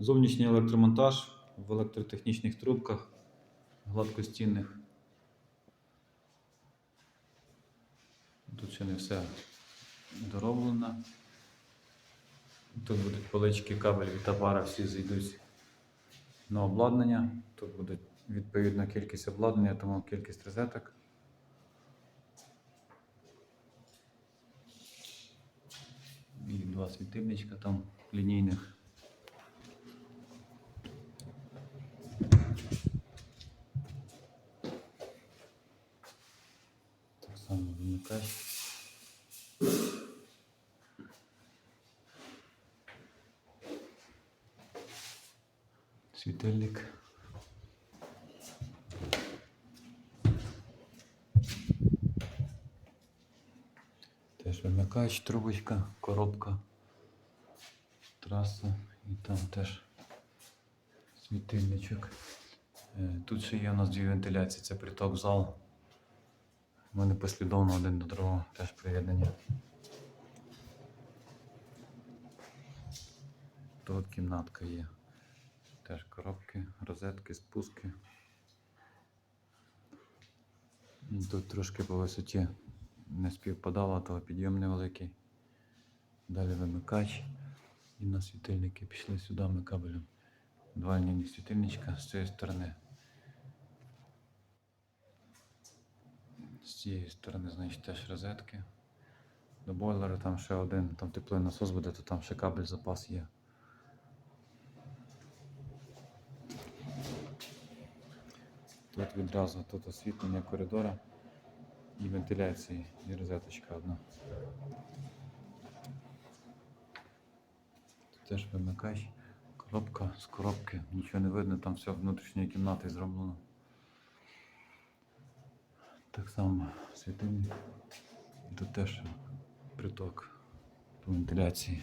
Зовнішній електромонтаж в електротехнічних трубках гладкостінних. Тут ще не все дороблено. Тут будуть полички, кабель і товара, всі зайдуть на обладнання. Тут буде відповідна кількість обладнання, тому кількість розеток. І два світильничка там лінійних. Само вимикач. Світильник. Теж вимикач, трубочка, коробка, траса і там теж світильничок. Е, Тут ще є у нас дві вентиляції, це приток в Вони послідовно один до другого теж приєднані. Тут кімнатка є. Теж коробки, розетки, спуски. Тут трошки по висоті не співпадало, то підйом невеликий. Далі вимикач. І на світильники пішли сюди ми кабелем. Два лінійні світильничка з цієї сторони. З цієї сторони, значить, теж розетки. До бойлера там ще один, там теплий насос буде, то там ще кабель запас є. Тут відразу тут освітлення коридора і вентиляції, і розеточка одна. Тут теж вимикач, коробка з коробки, нічого не видно, там все внутрішньої кімнати зроблено. Так само світильник. Тут теж приток до вентиляції.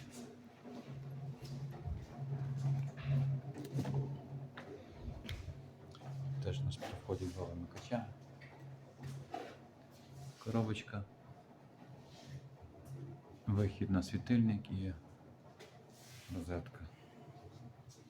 Теж у нас при вході два вимикача. Коробочка. Вихід на світильник і розетка.